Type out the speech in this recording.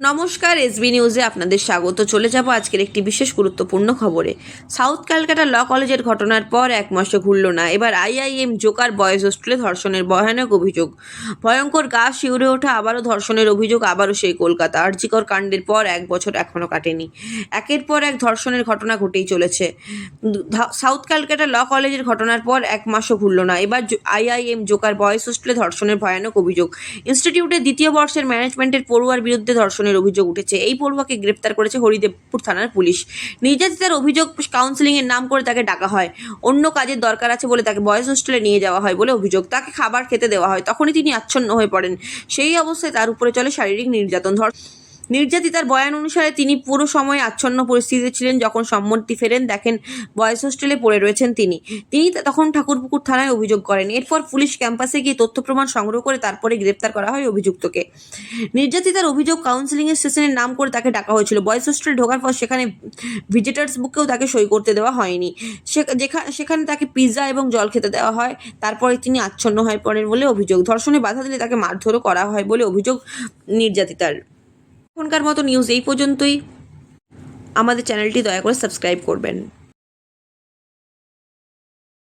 নমস্কার এসবি নিউজে আপনাদের স্বাগত। চলে যাব আজকের একটি বিশেষ গুরুত্বপূর্ণ খবরে। সাউথ ক্যালকাটা ল কলেজের ঘটনার পর এক মাসে ঘুরল না। এবার আইআইএম জোকার বয়েজ হোস্টেলে ধর্ষণের ভয়ানক অভিযোগ। ভয়ঙ্কর গা শিউরে ওঠা আবারও ধর্ষণের অভিযোগ, আবারও সেই কলকাতা। আর্জিকর কাণ্ডের পর এক বছর এখনও কাটেনি। একের পর এক ধর্ষণের ঘটনা ঘটেই চলেছে। সাউথ ক্যালকাটা ল কলেজের ঘটনার পর এক মাসও ঘুরল না। এবার আইআইএম জোকার বয়েজ হোস্টেলে ধর্ষণের ভয়ানক অভিযোগ। ইনস্টিটিউটের দ্বিতীয় বর্ষের ম্যানেজমেন্টের পড়ুয়ার বিরুদ্ধে ধর্ষণের অভিযোগ উঠেছে। এই পড়ুয়াকে গ্রেপ্তার করেছে হরিদেবপুর থানার পুলিশ। নির্যাতিতার অভিযোগ কাউন্সিলিংয়ের নাম করে তাকে ডাকা হয়। অন্য কাজের দরকার আছে বলে তাকে বয়েজ হোস্টেলে নিয়ে যাওয়া হয় বলে অভিযোগ। তাকে খাবার খেতে দেওয়া হয়। তখনই তিনি আচ্ছন্ন হয়ে পড়েন। সেই অবস্থায় তার উপরে চলে শারীরিক নির্যাতন ধর নির্যাতিতার বয়ান অনুসারে তিনি পুরো সময় আচ্ছন্ন পরিস্থিতিতে ছিলেন যখন সম্মতি ফেরেন, দেখেন বয়েজ হোস্টেলে পড়ে রয়েছেন তিনি। তিনি তখন ঠাকুরপুকুর থানায় অভিযোগ করেন। এরপর পুলিশ ক্যাম্পাসে গিয়ে তথ্য প্রমাণ সংগ্রহ করে তারপরে গ্রেপ্তার করা হয় অভিযুক্তকে। নির্যাতিতার অভিযোগ কাউন্সিলিংয়ের সেশনের নাম করে তাকে ডাকা হয়েছিল। বয়েজ হোস্টেলে ঢোকার পর সেখানে ভিজিটার্স বুকেও তাকে সই করতে দেওয়া হয়নি। সেখানে তাকে পিৎজা এবং জল খেতে দেওয়া হয়। তারপরে তিনি আচ্ছন্ন হয়ে পড়েন বলে অভিযোগ। ধর্ষণে বাধা দিলে তাকে মারধরও করা হয় বলে অভিযোগ নির্যাতিতার। এখনকার মতো নিউজ এই পর্যন্তই। আমাদের চ্যানেলটি দয়া করে সাবস্ক্রাইব করবেন।